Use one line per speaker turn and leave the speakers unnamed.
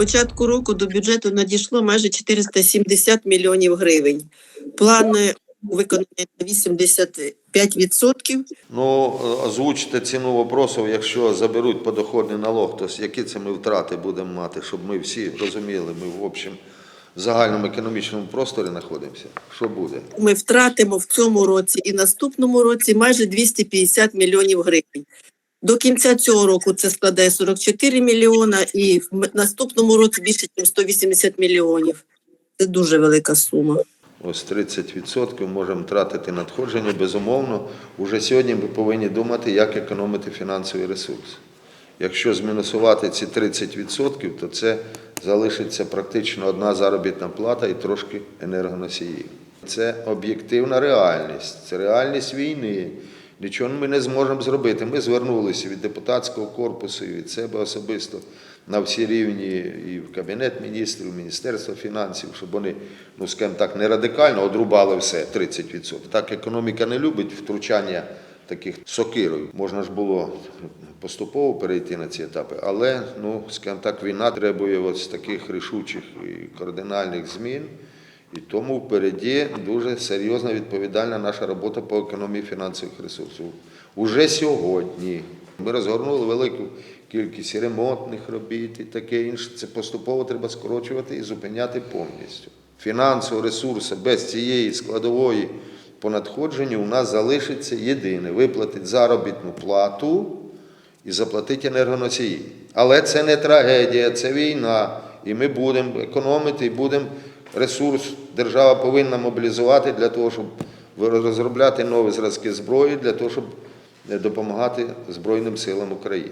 початку року до бюджету надійшло майже 470 мільйонів гривень. Плани виконані на 85%.
Ну, озвучте ціну вопросів, якщо заберуть подоходний налог, то які це ми втрати будемо мати, щоб ми всі розуміли, ми в общем в загальному економічному просторі знаходимося. Що буде?
Ми втратимо в цьому році і наступному році майже 250 мільйонів гривень. До кінця цього року це складає 44 мільйона, і в наступному році більше ніж 180 мільйонів. Це дуже велика сума.
Ось 30% можемо тратити надходження. Безумовно, уже сьогодні ми повинні думати, як економити фінансовий ресурс. Якщо змінусувати ці 30%, то це залишиться практично одна заробітна плата і трошки енергоносіїв. Це об'єктивна реальність, це реальність війни. Нічого ми не зможемо зробити. Ми звернулися від депутатського корпусу і від себе особисто на всі рівні і в Кабінет міністрів, і в Міністерство фінансів, щоб вони, ну скажімо так, не радикально одрубали все 30%. Так економіка не любить втручання таких сокирою. Можна ж було поступово перейти на ці етапи, але ну, скажімо так, війна требує ось таких рішучих і кардинальних змін. І тому впереді дуже серйозна відповідальна наша робота по економії фінансових ресурсів. Уже сьогодні ми розгорнули велику кількість ремонтних робіт і таке інше. Це поступово треба скорочувати і зупиняти повністю. Фінансові ресурси без цієї складової по надходженню у нас залишиться єдине виплатити заробітну плату і заплатити енергоносії. Але це не трагедія, це війна. І ми будемо економити, і будемо ресурс держава повинна мобілізувати для того, щоб розробляти нові зразки зброї, для того, щоб допомагати Збройним силам України.